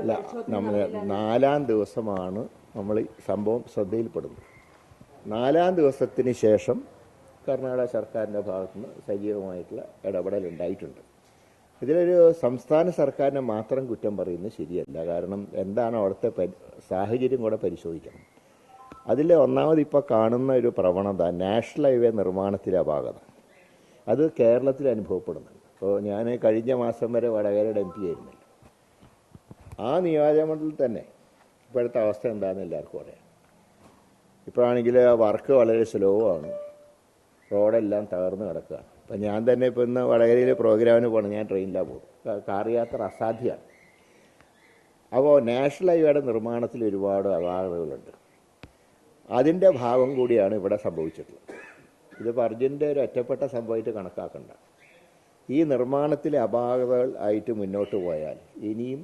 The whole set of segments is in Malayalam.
അല്ല നമ്മൾ നാലാം ദിവസമാണ് നമ്മൾ ഈ സംഭവം ശ്രദ്ധയിൽപ്പെടുന്നത്. നാലാം ദിവസത്തിന് ശേഷം കർണാടക സർക്കാരിന്റെ ഭാഗത്തുനിന്ന് സജീവമായിട്ടുള്ള ഇടപെടൽ ഉണ്ടായിട്ടുണ്ട്. ഇതിലൊരു സംസ്ഥാന സർക്കാരിനെ മാത്രം കുറ്റം പറയുന്നത് ശരിയല്ല. കാരണം എന്താണ് അവിടുത്തെ സാഹചര്യം കൂടെ പരിശോധിക്കണം. അതിൽ ഒന്നാമത് ഇപ്പോൾ കാണുന്ന ഒരു പ്രവണത നാഷണൽ ഹൈവേ നിർമ്മാണത്തിലെ അപാകത. അത് കേരളത്തിൽ അനുഭവപ്പെടുന്നുണ്ട്. ഇപ്പോൾ ഞാൻ കഴിഞ്ഞ മാസം വരെ വടകരയുടെ എം പി ആയിരുന്നില്ല. ആ നിയോജകമണ്ഡലത്തിൽ തന്നെ ഇപ്പോഴത്തെ അവസ്ഥ എന്താണെന്ന് എല്ലാവർക്കും അറിയാം. ഇപ്പോഴാണെങ്കിൽ വർക്ക് വളരെ സ്ലോ ആണ്. റോഡെല്ലാം തകർന്ന് കിടക്കുകയാണ്. അപ്പം ഞാൻ തന്നെ ഇപ്പോൾ ഇന്ന് വടകരയിൽ പ്രോഗ്രാമിന് പോകണം ഞാൻ ട്രെയിനിലാണ് പോകും കാർ യാത്ര അസാധ്യമാണ്. അപ്പോൾ നാഷണൽ ഹൈവേയുടെ നിർമ്മാണത്തിൽ ഒരുപാട് അപാകതകളുണ്ട്. അതിന്റെ ഭാഗം കൂടിയാണ് ഇവിടെ സംഭവിച്ചിട്ടുള്ളത്. ഇത് അർജുന്റെ ഒരു ഒറ്റപ്പെട്ട സംഭവമായിട്ട് കണക്കാക്കണ്ട. ഈ നിർമ്മാണത്തിലെ അപാകതകൾ ആയിട്ട് മുന്നോട്ട് പോയാൽ ഇനിയും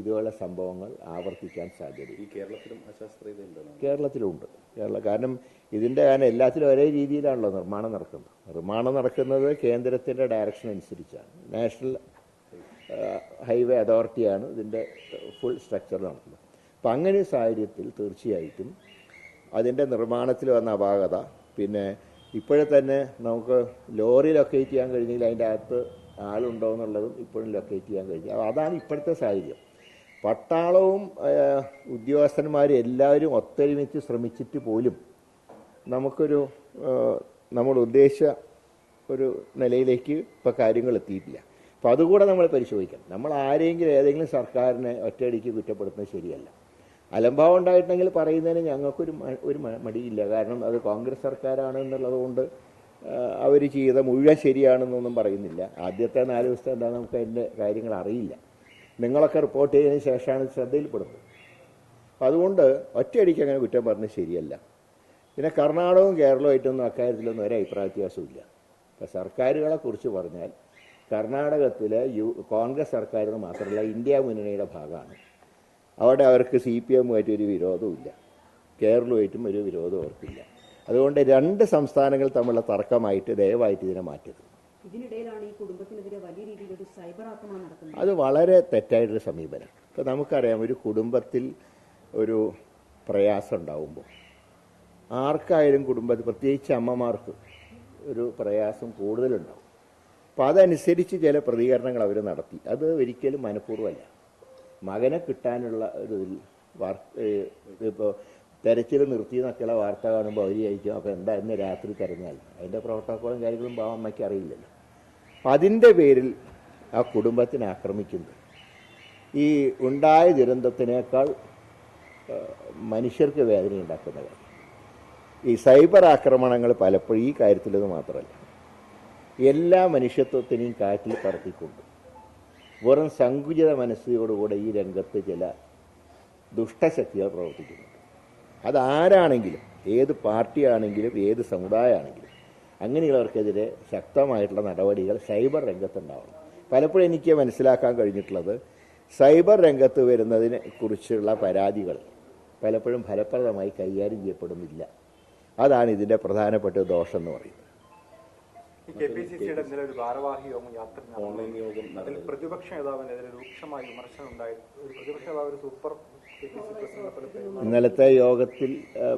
ഇതുപോലെ സംഭവങ്ങൾ ആവർത്തിക്കാൻ സാധ്യത ഈ കേരളത്തിലും അശാസ്ത്രീയത കേരളത്തിലുണ്ട് കേരള കാരണം ഇതിന്റെ കാരണം എല്ലാത്തിലും ഒരേ രീതിയിലാണല്ലോ നിർമ്മാണം നടക്കുന്നത്. നിർമ്മാണം നടക്കുന്നത് കേന്ദ്രത്തിന്റെ ഡയറക്ഷൻ അനുസരിച്ചാണ്. നാഷണൽ ഹൈവേ അതോറിറ്റിയാണ് ഇതിന്റെ ഫുൾ സ്ട്രക്ചർ നടത്തുന്നത്. അപ്പം അങ്ങനെ സാഹചര്യത്തിൽ തീർച്ചയായിട്ടും അതിന്റെ നിർമ്മാണത്തിൽ വന്ന അപാകത പിന്നെ ഇപ്പോഴെ തന്നെ നമുക്ക് ലോറി ലൊക്കേറ്റ് ചെയ്യാൻ കഴിഞ്ഞെങ്കിൽ അതിന്റെ അകത്ത് ആളുണ്ടോ എന്നുള്ളതും ഇപ്പോഴും ലൊക്കേറ്റ് ചെയ്യാൻ കഴിഞ്ഞു. അതാണ് ഇപ്പോഴത്തെ സാഹചര്യം. പട്ടാളവും ഉദ്യോഗസ്ഥന്മാരും എല്ലാവരും ഒത്തൊരുമിച്ച് ശ്രമിച്ചിട്ട് പോലും നമുക്കൊരു നമ്മൾ ഉദ്ദേശിച്ച ഒരു നിലയിലേക്ക് ഇപ്പോൾ കാര്യങ്ങൾ എത്തിയിട്ടില്ല. അപ്പോൾ അതുകൂടെ നമ്മൾ പരിശോധിക്കണം. നമ്മൾ ആരെങ്കിലും ഏതെങ്കിലും സർക്കാരിനെ ഒറ്റയടിക്ക് കുറ്റപ്പെടുത്തുന്നത് ശരിയല്ല. അലംഭാവം ഉണ്ടായിട്ടുണ്ടെങ്കിൽ പറയുന്നതിന് ഞങ്ങൾക്കൊരു ഒരു മടിയില്ല. കാരണം അത് കോൺഗ്രസ് സർക്കാരാണ് എന്നുള്ളത് കൊണ്ട് അവർ ചെയ്ത മുഴുവൻ ശരിയാണെന്നൊന്നും പറയുന്നില്ല. ആദ്യത്തെ നാല് ദിവസത്തെ എന്താ നമുക്ക് അതിന്റെ കാര്യങ്ങൾ അറിയില്ല. നിങ്ങളൊക്കെ റിപ്പോർട്ട് ചെയ്തതിന് ശേഷമാണ് ശ്രദ്ധയിൽപ്പെടുന്നത്. അപ്പം അതുകൊണ്ട് ഒറ്റയടിക്ക് അങ്ങനെ കുറ്റം പറഞ്ഞ് ശരിയല്ല. പിന്നെ കർണാടകവും കേരളവുമായിട്ടൊന്നും അക്കാര്യത്തിലൊന്നും ഒരു അഭിപ്രായ വ്യത്യാസമില്ല ഇപ്പം സർക്കാരുകളെ കുറിച്ച് പറഞ്ഞാൽ കർണാടകത്തിലെ യു കോൺഗ്രസ് സർക്കാരുകൾ മാത്രമല്ല ഇന്ത്യ മുന്നണിയുടെ ഭാഗമാണ്. അവിടെ അവർക്ക് സി പി എമ്മുമായിട്ട് ഒരു വിരോധവുമില്ല. കേരളവുമായിട്ടും ഒരു വിരോധം അവർക്കില്ല. അതുകൊണ്ട് രണ്ട് സംസ്ഥാനങ്ങൾ തമ്മിലുള്ള തർക്കമായിട്ട് ദയവായിട്ട് ഇതിനെ മാറ്റരുത് അത് വളരെ തെറ്റായിട്ടൊരു സമീപനം. ഇപ്പം നമുക്കറിയാം ഒരു കുടുംബത്തിൽ ഒരു പ്രയാസം ഉണ്ടാവുമ്പോൾ ആർക്കായാലും കുടുംബത്തിൽ പ്രത്യേകിച്ച് അമ്മമാർക്ക് ഒരു പ്രയാസം കൂടുതലുണ്ടാവും. അപ്പം അതനുസരിച്ച് ചില പ്രതികരണങ്ങൾ അവർ നടത്തി. അത് ഒരിക്കലും മനഃപൂർവമല്ല. മകനെ കിട്ടാനുള്ള ഒരു ഇപ്പോൾ തെരച്ചിൽ നിർത്തി എന്നൊക്കെയുള്ള വാർത്ത കാണുമ്പോൾ അവർ ചോദിക്കും അപ്പോൾ എന്താ ഇന്ന് രാത്രി തിരഞ്ഞാൽ അതിന്റെ പ്രോട്ടോക്കോളും കാര്യങ്ങളും ബാബ അമ്മയ്ക്ക് അറിയില്ലല്ലോ. അപ്പം അതിന്റെ പേരിൽ ആ കുടുംബത്തിനെ ആക്രമിക്കുന്നത് ഈ ഉണ്ടായ ദുരന്തത്തിനേക്കാൾ മനുഷ്യർക്ക് വേദന ഉണ്ടാക്കുന്ന കാര്യം. ഈ സൈബർ ആക്രമണങ്ങൾ പലപ്പോഴും ഈ കാര്യത്തിലത് മാത്രമല്ല. എല്ലാ മനുഷ്യത്വത്തിനെയും കാറ്റിൽ പറത്തിക്കൊണ്ട് വെറും സങ്കുചിത മനസ്സിയോടുകൂടെ ഈ രംഗത്ത് ചില ദുഷ്ടശക്തികൾ പ്രവർത്തിക്കുന്നുണ്ട്. അതാരാണെങ്കിലും ഏത് പാർട്ടിയാണെങ്കിലും ഏത് സമുദായമാണെങ്കിലും അങ്ങനെയുള്ളവർക്കെതിരെ ശക്തമായിട്ടുള്ള നടപടികൾ സൈബർ രംഗത്തുണ്ടാവണം. പലപ്പോഴും എനിക്ക് മനസ്സിലാക്കാൻ കഴിഞ്ഞിട്ടുള്ളത് സൈബർ രംഗത്ത് വരുന്നതിനെ കുറിച്ചുള്ള പരാതികൾ പലപ്പോഴും ഫലപ്രദമായി കൈകാര്യം ചെയ്യപ്പെടുന്നില്ല. അതാണ് ഇതിന്റെ പ്രധാനപ്പെട്ട ദോഷം എന്ന് പറയുന്നത്. കെ പി സി സിയുടെ ഇന്നലെ ഒരു ഭാരവാഹി യോഗം യാത്ര ഓൺലൈൻ യോഗം അതിൽ പ്രതിപക്ഷ നേതാവിനെതിരെ രൂക്ഷമായ വിമർശനം ഉണ്ടായി. പ്രതിപക്ഷ നേതാവ് ഒരു സൂപ്പർ. ഇന്നലത്തെ യോഗത്തിൽ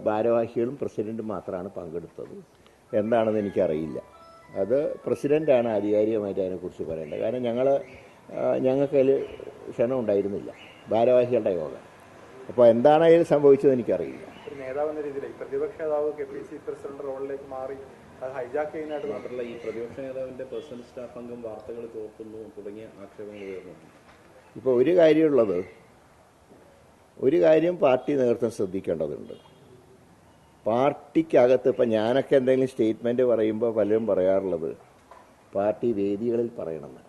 ഭാരവാഹികളും പ്രസിഡന്റും മാത്രമാണ് പങ്കെടുത്തത്. എന്താണെന്ന് എനിക്കറിയില്ല. അത് പ്രസിഡന്റാണ് ആധികാരികമായിട്ട് അതിനെക്കുറിച്ച് പറയേണ്ടത്. കാരണം ഞങ്ങൾ ഞങ്ങൾക്ക് അതിൽ ക്ഷണം ഉണ്ടായിരുന്നില്ല. ഭാരവാഹികളുടെ യോഗം. അപ്പോൾ എന്താണ് അതിൽ സംഭവിച്ചത് എനിക്കറിയില്ല. നേതാവ് എന്ന രീതിയിൽ പ്രതിപക്ഷ നേതാവ് കെ പി സി പ്രസിഡന്റ് റോളിലേക്ക് മാറി അത് ഹൈജാക്ക് ചെയ്യുന്നതായിട്ട് മാത്രമല്ല ഈ പ്രതിപക്ഷ നേതാവിന്റെ പേഴ്സണൽ സ്റ്റാഫ് അംഗം വാർത്തകൾ ചോർത്തുന്നു തുടങ്ങിയ ആക്ഷേപങ്ങൾ ഉയർന്നു ഇപ്പോൾ ഒരു കാര്യമുള്ളത് ഒരു കാര്യം പാർട്ടി നേതൃത്വം ശ്രദ്ധിക്കേണ്ടതുണ്ട്. പാർട്ടിക്കകത്ത് ഇപ്പം ഞാനൊക്കെ എന്തെങ്കിലും സ്റ്റേറ്റ്മെന്റ് പറയുമ്പോൾ പലരും പറയാറുള്ളത് പാർട്ടി വേദികളിൽ പറയണമെന്ന്.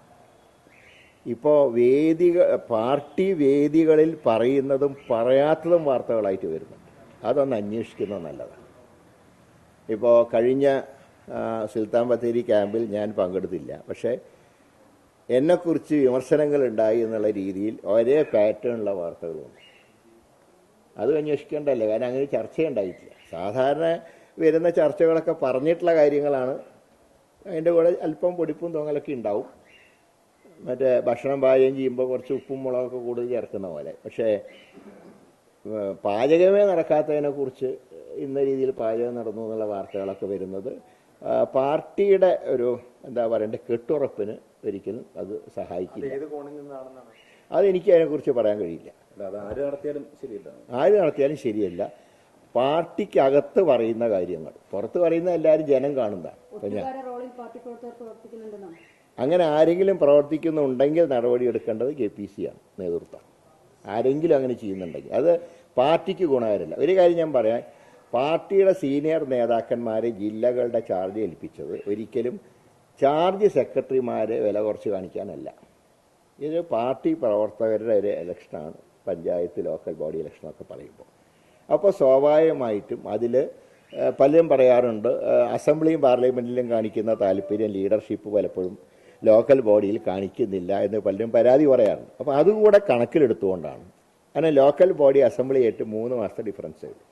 ഇപ്പോൾ വേദിക പാർട്ടി വേദികളിൽ പറയുന്നതും പറയാത്തതും വാർത്തകളായിട്ട് വരുന്നുണ്ട്. അതൊന്ന് അന്വേഷിക്കുന്നത് നല്ലതാണ് ഇപ്പോൾ കഴിഞ്ഞ സുൽത്താൻ ബത്തേരി ക്യാമ്പിൽ ഞാൻ പങ്കെടുത്തില്ല. പക്ഷേ എന്നെക്കുറിച്ച് വിമർശനങ്ങൾ ഉണ്ടായി എന്നുള്ള രീതിയിൽ ഒരേ പാറ്റേണുള്ള വാർത്തകളുണ്ട്. അത് അന്വേഷിക്കേണ്ടല്ലേ കാരണം അങ്ങനെ ചർച്ചയുണ്ടായിട്ടില്ല. സാധാരണ വരുന്ന ചർച്ചകളൊക്കെ പറഞ്ഞിട്ടുള്ള കാര്യങ്ങളാണ്. അതിന്റെ കൂടെ അല്പം പൊടിപ്പും തോങ്ങലൊക്കെ ഉണ്ടാവും. മറ്റേ ഭക്ഷണം പാചകം ചെയ്യുമ്പോൾ കുറച്ച് ഉപ്പും മുളകൊക്കെ കൂടുതൽ ചേർക്കുന്ന പോലെ. പക്ഷേ പാചകമേ നടക്കാത്തതിനെ കുറിച്ച് ഇന്ന രീതിയിൽ പാചകം നടന്നു എന്നുള്ള വാർത്തകളൊക്കെ വരുന്നത്. പാർട്ടിയുടെ ഒരു എന്താ പറയണ്ട കെട്ടുറപ്പിന് ഒരിക്കലും അത് സഹായിക്കില്ല. നിന്നാണെന്നാണ്? അതെനിക്ക് അതിനെക്കുറിച്ച് പറയാൻ കഴിയില്ല. അത് ആര് നടത്തിയാലും ശരിയല്ല. ആര് നടത്തിയാലും ശരിയല്ല. പാർട്ടിക്കകത്ത് പറയുന്ന കാര്യങ്ങൾ. പുറത്ത് പറയുന്ന എല്ലാവരും ജനം കാണുന്നതാണ്. പ്രവർത്തകർ അങ്ങനെ ആരെങ്കിലും പ്രവർത്തിക്കുന്നുണ്ടെങ്കിൽ നടപടി എടുക്കേണ്ടത് കെ പി സി ആണ് നേതൃത്വം. ആരെങ്കിലും അങ്ങനെ ചെയ്യുന്നുണ്ടെങ്കിൽ. അത് പാർട്ടിക്ക് ഗുണകരമല്ല ഒരു കാര്യം ഞാൻ പറയാം. പാർട്ടിയുടെ സീനിയർ നേതാക്കന്മാരെ ജില്ലകളുടെ ചാർജ് ഏൽപ്പിച്ചത് ഒരിക്കലും ചാർജ് സെക്രട്ടറിമാരെ വില കുറച്ച് കാണിക്കാനല്ല. ഇത് പാർട്ടി പ്രവർത്തകരുടെ ഒരു ഇലക്ഷനാണ്. പഞ്ചായത്ത് ലോക്കൽ ബോഡി ഇലക്ഷനൊക്കെ പറയുമ്പോൾ. അപ്പോൾ സ്വാഭാവികമായിട്ടും അതിൽ പലരും പറയാറുണ്ട് അസംബ്ലിയും പാർലമെന്റിലും കാണിക്കുന്ന താല്പര്യം ലീഡർഷിപ്പ് പലപ്പോഴും ലോക്കൽ ബോഡിയിൽ കാണിക്കുന്നില്ല എന്ന് പലരും പരാതി പറയാറുണ്ട്. അപ്പോൾ അതുകൂടെ കണക്കിലെടുത്തുകൊണ്ടാണ്. കാരണം ലോക്കൽ ബോഡി അസംബ്ലി ആയിട്ട് മൂന്ന് മാസത്തെ ഡിഫറൻസ് ഉള്ളൂ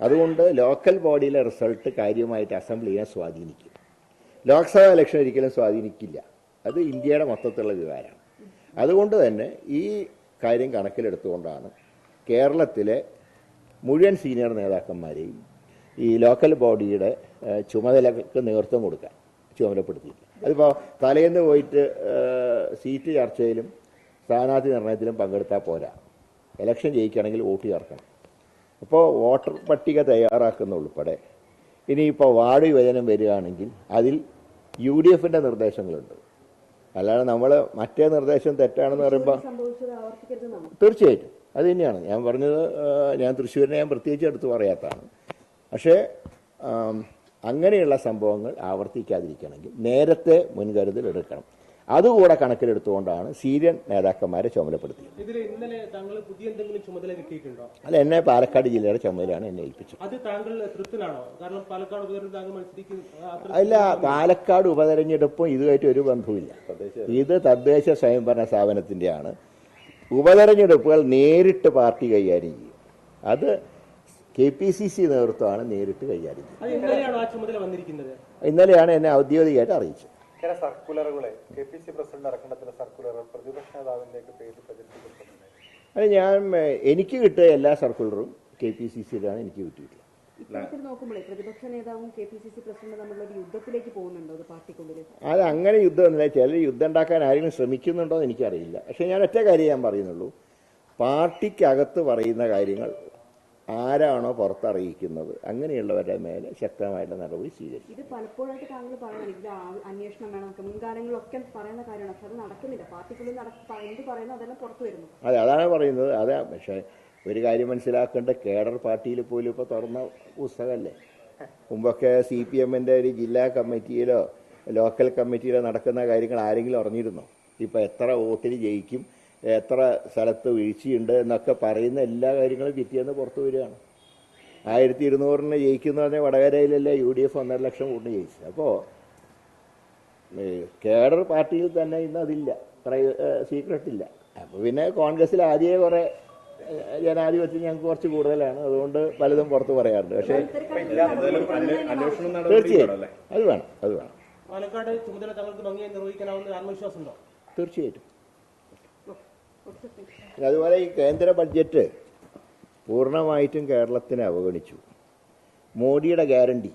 അതുകൊണ്ട് ലോക്കൽ ബോഡിയിലെ റിസൾട്ട് കാര്യമായിട്ട് അസംബ്ലിയെ സ്വാധീനിക്കും. ലോക്സഭാ ഇലക്ഷൻ ഒരിക്കലും സ്വാധീനിക്കില്ല. അത് ഇന്ത്യയുടെ മൊത്തത്തിലുള്ള വികാരമാണ്. അതുകൊണ്ട് തന്നെ ഈ കാര്യം കണക്കിലെടുത്തുകൊണ്ടാണ് കേരളത്തിലെ മുഴുവൻ സീനിയർ നേതാക്കന്മാരെയും ഈ ലോക്കൽ ബോഡിയുടെ ചുമതലക്ക് നേതൃത്വം കൊടുക്കാൻ ചുമതലപ്പെടുത്തിയില്ല അതിപ്പോൾ തലേന്ന് പോയിട്ട് സീറ്റ് ചർച്ചയിലും സ്ഥാനാർത്ഥി നിർണയത്തിലും പങ്കെടുത്താൽ പോരാ. ഇലക്ഷൻ ജയിക്കുകയാണെങ്കിൽ വോട്ട് ചേർക്കണം. അപ്പോൾ വോട്ടർ പട്ടിക തയ്യാറാക്കുന്ന ഉൾപ്പെടെ ഇനിയിപ്പോൾ വാർഡ് വിഭജനം വരികയാണെങ്കിൽ അതിൽ യു ഡി എഫിന്റെ നിർദ്ദേശങ്ങളുണ്ട്. അല്ലാതെ നമ്മൾ മറ്റേ നിർദ്ദേശം തെറ്റാണെന്ന് പറയുമ്പോൾ തീർച്ചയായിട്ടും. അത് തന്നെയാണ്. ഞാൻ പറഞ്ഞത് ഞാൻ തൃശ്ശൂരിനെ ഞാൻ പ്രത്യേകിച്ച് എടുത്ത് പറയാത്തതാണ്. പക്ഷേ അങ്ങനെയുള്ള സംഭവങ്ങൾ ആവർത്തിക്കാതിരിക്കണമെങ്കിൽ നേരത്തെ മുൻകരുതൽ എടുക്കണം. അതുകൂടെ കണക്കിലെടുത്തുകൊണ്ടാണ് സീരിയൻ നേതാക്കന്മാരെ ചുമതലപ്പെടുത്തിയത്. ഇതിൽ ഇന്നലെ താങ്കൾ പുതിയ എന്തെങ്കിലും ചുമതല കിട്ടിയിട്ടുണ്ടോ? അല്ല എന്നെ പാലക്കാട് ജില്ലയുടെ ചുമതലയാണ് എന്നെ ഏൽപ്പിച്ചത്. അത് താങ്കൾ തൃപ്തനാണോ? കാരണം പാലക്കാട് ഉപതെരഞ്ഞെടുപ്പ് താങ്കൾ മത്സരിക്കും അല്ല പാലക്കാട് ഉപതെരഞ്ഞെടുപ്പും ഇതുമായിട്ട് ഒരു ബന്ധവുമില്ല. ഇത് തദ്ദേശ സ്വയംഭരണ സ്ഥാപനത്തിന്റെയാണ് ഉപതെരഞ്ഞെടുപ്പുകൾ നേരിട്ട് പാർട്ടി കൈകാര്യം ചെയ്യും. അത് കെ പി സി സി നേതൃത്വമാണ് നേരിട്ട് കൈകാര്യം ചെയ്യുന്നത്. ഇന്നലെയാണോ എന്നെ ഔദ്യോഗികമായിട്ട് അറിയിച്ചത്. ചില സർക്കുലറുകളെ കെ പി സി പ്രസിഡന്റ് ഇറക്കേണ്ട ചില സർക്കുലറുകൾ പ്രതിപക്ഷ നേതാവിന്റെയൊക്കെ പേരിൽ പ്രചരിപ്പിക്കപ്പെടുന്നത്. അത് ഞാൻ എനിക്ക് കിട്ടിയ എല്ലാ സർക്കുലറും കെ പി സി സിയിലാണ് എനിക്ക് കിട്ടിയിട്ടുള്ളത്. ഇത്തരത്തിൽ നോക്കുമ്പോഴേ പ്രതിപക്ഷ നേതാവും കെ പി സി സി പ്രസിഡന്റും തമ്മിലുള്ള ഒരു യുദ്ധത്തിലേക്ക് പോകുന്നുണ്ടോ അത് പാർട്ടിക്കുള്ളിൽ അത് അങ്ങനെ യുദ്ധമൊന്നുമില്ല ചിലർ യുദ്ധം ഉണ്ടാക്കാൻ ആരെങ്കിലും ശ്രമിക്കുന്നുണ്ടോ എന്ന് എനിക്കറിയില്ല. പക്ഷെ ഞാൻ ഒറ്റ കാര്യം ഞാൻ പറയുന്നുള്ളൂ. പാർട്ടിക്കകത്ത് പറയുന്ന കാര്യങ്ങൾ ആരാണോ പുറത്തറിയിക്കുന്നത്. അങ്ങനെയുള്ളവരുടെ മേലെ ശക്തമായിട്ടുള്ള നടപടി സ്വീകരിക്കും ഇത് പലപ്പോഴായിട്ട് താങ്കൾ പറയുന്നത്. ഇത് അന്വേഷണം വേണം ഒക്കെ മുൻകാലങ്ങളിലൊക്കെ പറയുന്ന കാര്യമാണ്. പക്ഷെ അത് നടക്കുന്നില്ല. പാർട്ടിക്കുള്ളിൽ നട എന്ത് പറയുന്നു അതെല്ലാം പുറത്തു വരുന്നു. അതെ അതാണ് പറയുന്നത്. അതെ പക്ഷേ ഒരു കാര്യം മനസ്സിലാക്കേണ്ട. കേഡർ പാർട്ടിയിൽ പോലും ഇപ്പോൾ തുറന്ന പുസ്തകമല്ലേ? മുമ്പൊക്കെ സി പി എമ്മിന്റെ ഒരു ജില്ലാ കമ്മിറ്റിയിലോ ലോക്കൽ കമ്മിറ്റിയിലോ നടക്കുന്ന കാര്യങ്ങൾ ആരെങ്കിലും അറിഞ്ഞിരുന്നോ? ഇപ്പോൾ എത്ര വോട്ടിന് ജയിക്കും? എത്ര സ്ഥലത്ത് വീഴ്ചയുണ്ട് എന്നൊക്കെ പറയുന്ന എല്ലാ കാര്യങ്ങളും പിറ്റേന്ന് പുറത്തു വരികയാണ്. ആയിരത്തി ഇരുന്നൂറിന് ജയിക്കുന്ന പറഞ്ഞാൽ വടകരയിലല്ലേ യു ഡി എഫ് ഒന്നര ലക്ഷം കൊണ്ട് ജയിച്ചു അപ്പോൾ കേഡർ പാർട്ടിയിൽ തന്നെ ഇന്ന് അതില്ല. സീക്രട്ട് ഇല്ല. അപ്പോൾ പിന്നെ കോൺഗ്രസ്സിൽ ആദ്യമേ കുറേ ജനാധിപത്യം ഞങ്ങൾക്ക് കുറച്ച് കൂടുതലാണ്. അതുകൊണ്ട് പലതും പുറത്ത് പറയാറുണ്ട്. പക്ഷേ അന്വേഷണം നടപടി തീർച്ചയായും. അല്ലേ അത് വേണം അത് വേണം. പാലക്കാട് ചുമതല തങ്ങൾക്ക് ഭംഗിയായി നിർവഹിക്കാനാവുന്ന ആത്മവിശ്വാസമുണ്ടോ? തീർച്ചയായിട്ടും. പിന്നെ അതുപോലെ ഈ കേന്ദ്ര ബഡ്ജറ്റ് പൂർണമായിട്ടും കേരളത്തിനെ അവഗണിച്ചു. മോഡിയുടെ ഗ്യാരണ്ടി.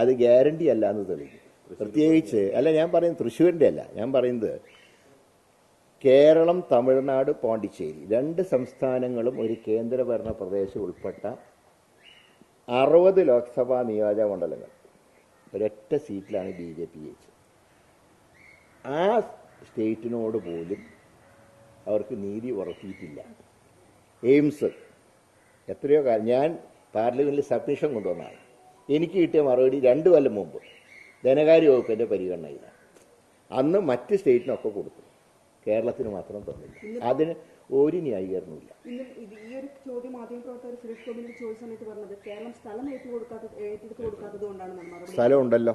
അത് ഗ്യാരണ്ടി അല്ല എന്ന് തെളിഞ്ഞു പ്രത്യേകിച്ച് അല്ല ഞാൻ പറയുന്നത് തൃശ്ശൂരിന്റെ അല്ല. ഞാൻ പറയുന്നത് കേരളം തമിഴ്നാട് പോണ്ടിച്ചേരി. രണ്ട് സംസ്ഥാനങ്ങളും ഒരു കേന്ദ്രഭരണ പ്രദേശം ഉൾപ്പെട്ട അറുപത് ലോക്സഭാ നിയോജക മണ്ഡലങ്ങൾ. ഒരൊറ്റ സീറ്റിലാണ് ബി ജെ പി ജയിച്ചത്. ആ സ്റ്റേറ്റിനോട് പോലും അവർക്ക് നീതി ഉറക്കിയിട്ടില്ല എയിംസ് എത്രയോ കാലം ഞാൻ പാർലമെന്റിൽ സബ്മിഷൻ കൊണ്ടുവന്നാണ്. എനിക്ക് കിട്ടിയ മറുപടി രണ്ട് കൊല്ലം മുമ്പ്. ധനകാര്യ വകുപ്പിന്റെ പരിഗണനയിലാണ് അന്ന് മറ്റ് സ്റ്റേറ്റിനൊക്കെ കൊടുത്തു. കേരളത്തിന് മാത്രം തന്നില്ല. അതിന് ഒരു ന്യായീകരണമില്ല ഈ ഒരു ചോദ്യം സുരേഷ് സമയത്ത് പറഞ്ഞത് കേരളം സ്ഥലം ഉണ്ടല്ലോ കൊടുക്കാത്തത് കൊണ്ടാണ് നമ്മൾ മറുപടി സ്ഥലമുണ്ടല്ലോ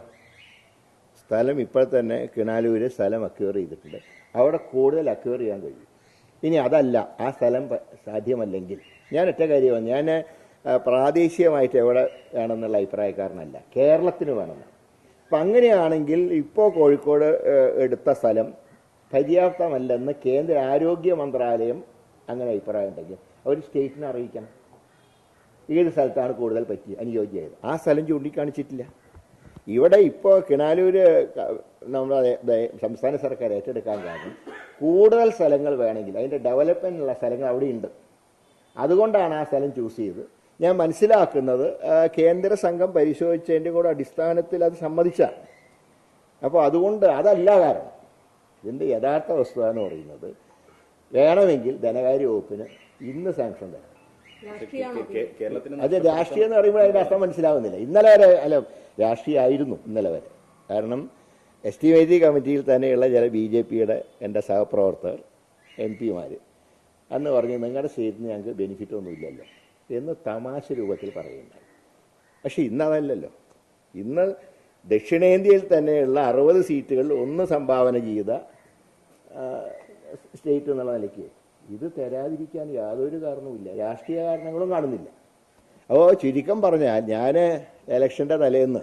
സ്ഥലം ഇപ്പോൾ തന്നെ കിണാലൂര് സ്ഥലം അക്യൂർ ചെയ്തിട്ടുണ്ട്. അവിടെ കൂടുതൽ അക്യൂർ ചെയ്യാൻ കഴിയും. ഇനി അതല്ല ആ സ്ഥലം സാധ്യമല്ലെങ്കിൽ. ഞാൻ ഒറ്റ കാര്യമാണ് ഞാൻ പ്രാദേശികമായിട്ട് എവിടെ വേണമെന്നുള്ള അഭിപ്രായക്കാരനല്ല. കേരളത്തിന് വേണമെന്നാണ്. അപ്പം അങ്ങനെയാണെങ്കിൽ ഇപ്പോൾ കോഴിക്കോട് എടുത്ത സ്ഥലം പര്യാപ്തമല്ലെന്ന് കേന്ദ്ര ആരോഗ്യ മന്ത്രാലയം അങ്ങനെ അഭിപ്രായം ഉണ്ടെങ്കിൽ അവർ സ്റ്റേറ്റിനെ അറിയിക്കണം. ഏത് സ്ഥലത്താണ് കൂടുതൽ പറ്റി അനുയോജ്യമായത്. ആ സ്ഥലം ചൂണ്ടിക്കാണിച്ചിട്ടില്ല. ഇവിടെ ഇപ്പോൾ കിണാലൂര് നമ്മുടെ സംസ്ഥാന സർക്കാർ ഏറ്റെടുക്കാൻ കാരണം കൂടുതൽ സ്ഥലങ്ങൾ വേണമെങ്കിൽ അതിന്റെ ഡെവലപ്മെന്റിനുള്ള സ്ഥലങ്ങൾ അവിടെ ഉണ്ട്. അതുകൊണ്ടാണ് ആ സ്ഥലം ചൂസ് ചെയ്തത് ഞാൻ മനസ്സിലാക്കുന്നത് കേന്ദ്ര സംഘം പരിശോധിച്ചതിന്റെ കൂടെ അടിസ്ഥാനത്തിൽ അത് സമ്മതിച്ചാണ്. അപ്പോൾ അതുകൊണ്ട് അതല്ല കാരണം. ഇതിന്റെ യഥാർത്ഥ വസ്തുത എന്ന് പറയുന്നത് വേണമെങ്കിൽ ധനകാര്യ വകുപ്പിന് ഇന്ന് സാങ്ഷൻ തരാം അത് രാഷ്ട്രീയം എന്ന് പറയുമ്പോൾ അതിന്റെ അർത്ഥം മനസ്സിലാവുന്നില്ല. ഇന്നലെ വരെ അല്ല രാഷ്ട്രീയമായിരുന്നു ഇന്നലെ വരെ. കാരണം എസ്റ്റിമേറ്റ് കമ്മിറ്റിയിൽ തന്നെയുള്ള ചില ബി ജെ പിയുടെ എന്റെ സഹപ്രവർത്തകർ എം പിമാർ അന്ന് പറഞ്ഞു നിങ്ങളുടെ സ്റ്റേറ്റിന് ഞങ്ങൾക്ക് ബെനിഫിറ്റ് ഒന്നും ഇല്ലല്ലോ എന്ന് തമാശ രൂപത്തിൽ പറയുന്നുണ്ടായി പക്ഷെ ഇന്നതല്ലല്ലോ ഇന്ന് ദക്ഷിണേന്ത്യയിൽ തന്നെയുള്ള അറുപത് സീറ്റുകളിൽ ഒന്ന് സംഭാവന ചെയ്ത സ്റ്റേറ്റ് എന്നുള്ള നിലയ്ക്ക് ഇത് തരാതിരിക്കാൻ യാതൊരു കാരണവുമില്ല രാഷ്ട്രീയ കാരണങ്ങളും കാണുന്നില്ല. അപ്പോൾ ചുരുക്കം പറഞ്ഞാൽ ഞാൻ ഇലക്ഷന്റെ തലേന്ന്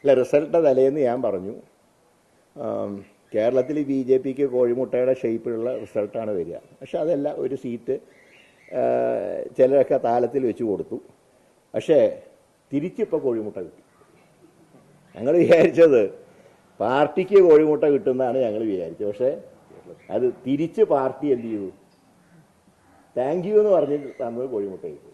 അല്ല റിസൾട്ടിന്റെ തലേന്ന് ഞാൻ പറഞ്ഞു കേരളത്തിൽ ബി ജെ പിക്ക് കോഴിമുട്ടയുടെ ഷേപ്പിലുള്ള റിസൾട്ടാണ് വരിക. പക്ഷെ അതല്ല ഒരു സീറ്റ് ചിലരൊക്കെ താലത്തിൽ വെച്ച് കൊടുത്തു. പക്ഷേ തിരിച്ചിപ്പോൾ കോഴിമുട്ട കിട്ടി. ഞങ്ങൾ വിചാരിച്ചത് പാർട്ടിക്ക് കോഴിമുട്ട കിട്ടുന്നതാണ് ഞങ്ങൾ വിചാരിച്ചത്. പക്ഷേ അത് തിരിച്ച് പാർട്ടി എന്ത് ചെയ്തു? താങ്ക് യു എന്ന് പറഞ്ഞിട്ട് തന്നത് കോഴിമുട്ട കിട്ടി